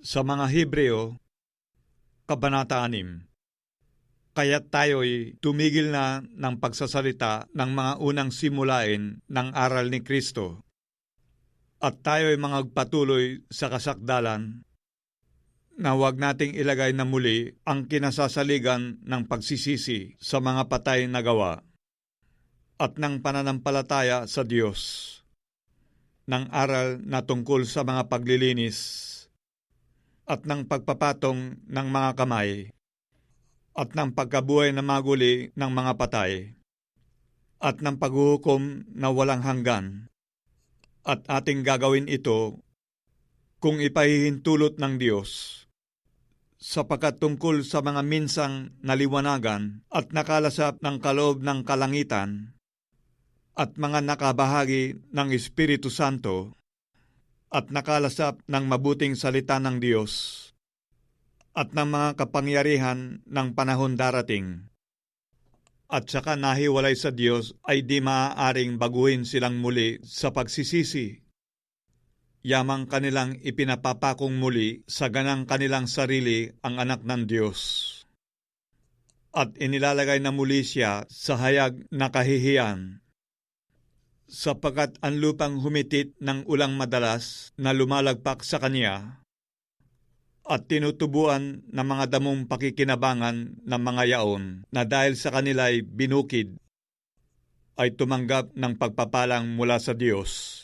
Sa mga Hebreo, Kabanata 6 Kaya tayo'y tumigil na ng pagsasalita ng mga unang simulain ng aral ni Kristo. At tayo'y magpatuloy sa kasakdalan na huwag nating ilagay na muli ang kinasasaligan ng pagsisisi sa mga patay na gawa at ng pananampalataya sa Diyos ng aral na tungkol sa mga paglilinis at ng pagpapatong ng mga kamay at ng pagkabuhay na maguli ng mga patay at ng paghuhukom na walang hanggan. At ating gagawin ito kung ipahihintulot ng Diyos sapagkat tungkol sa mga minsang naliwanagan at nakalasap ng kaloob ng kalangitan at mga nakabahagi ng Espiritu Santo at nakalasap ng mabuting salita ng Diyos at ng mga kapangyarihan ng panahon darating. At saka nahiwalay sa Diyos ay di maaaring baguhin silang muli sa pagsisisi. Yamang kanilang ipinapapakong muli sa ganang kanilang sarili ang anak ng Diyos. At inilalagay na muli siya sa hayag na kahihiyan sapagkat ang lupang humitit ng ulang madalas na lumalagpak sa kanya at tinutubuan ng mga damong pakikinabangan ng mga yaon na dahil sa kanila'y binukid ay tumanggap ng pagpapalang mula sa Diyos.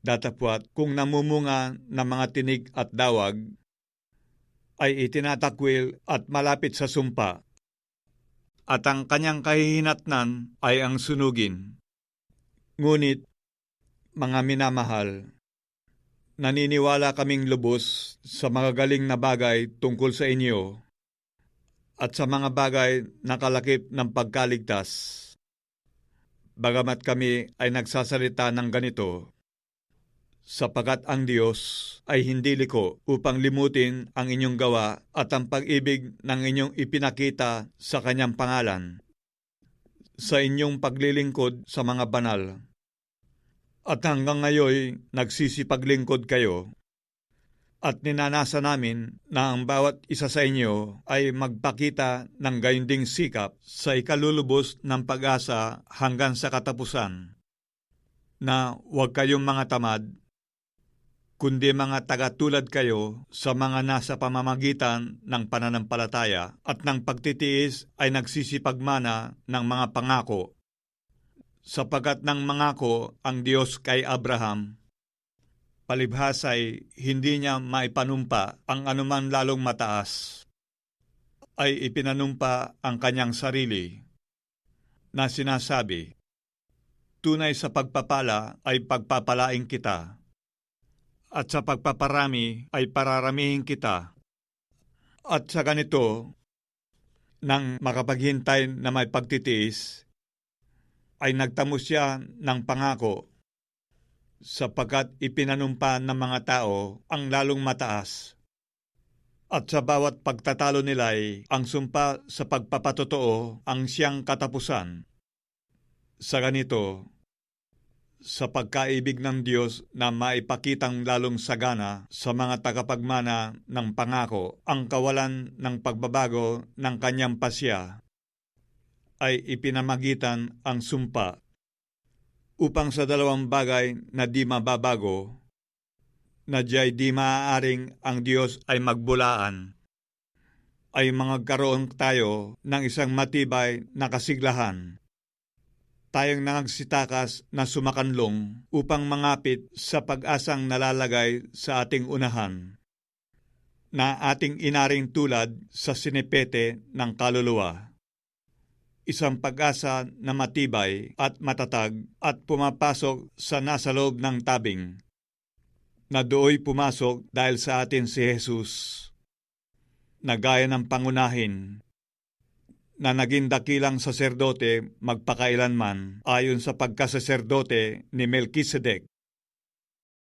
Datapwat kung namumunga ng mga tinig at dawag, ay itinatakwil at malapit sa sumpa, at ang kanyang kahihinatnan ay ang sunugin Ngunit, mga minamahal, naniniwala kaming lubos sa mga galing na bagay tungkol sa inyo at sa mga bagay na kalakip ng pagkaligtas. Bagamat kami ay nagsasalita ng ganito, sapagat ang Diyos ay hindi liko upang limutin ang inyong gawa at ang pag-ibig ng inyong ipinakita sa kanyang pangalan sa inyong paglilingkod sa mga banal at hanggang ngayon nagsisipaglingkod kayo at ninanasa namin na ang bawat isa sa inyo ay magpakita ng gayunding sikap sa ikalulubos ng pag-asa hanggang sa katapusan, na huwag kayong mga tamad, kundi mga tagatulad kayo sa mga nasa pamamagitan ng pananampalataya at ng pagtitiis ay nagsisipagmana ng mga pangako sapagat ng mangako ang Diyos kay Abraham. Palibhasay hindi niya maipanumpa ang anuman lalong mataas, ay ipinanumpa ang kanyang sarili na sinasabi, Tunay sa pagpapala ay pagpapalaing kita, at sa pagpaparami ay pararamihin kita. At sa ganito, nang makapaghintay na may pagtitiis, ay nagtamo siya ng pangako sapagkat ipinanumpa ng mga tao ang lalong mataas. At sa bawat pagtatalo nila'y ang sumpa sa pagpapatotoo ang siyang katapusan. Sa ganito, sa pagkaibig ng Diyos na maipakitang lalong sagana sa mga tagapagmana ng pangako ang kawalan ng pagbabago ng kanyang pasya ay ipinamagitan ang sumpa upang sa dalawang bagay na di mababago, na diyay di maaaring ang Diyos ay magbulaan, ay mangagkaroon tayo ng isang matibay na kasiglahan. Tayong nangagsitakas na sumakanlong upang mangapit sa pag-asang nalalagay sa ating unahan, na ating inaring tulad sa sinipete ng kaluluwa isang pag-asa na matibay at matatag at pumapasok sa nasa loob ng tabing, na dooy pumasok dahil sa atin si Jesus, na gaya ng pangunahin, na naging dakilang saserdote magpakailanman ayon sa pagkasaserdote ni Melchizedek,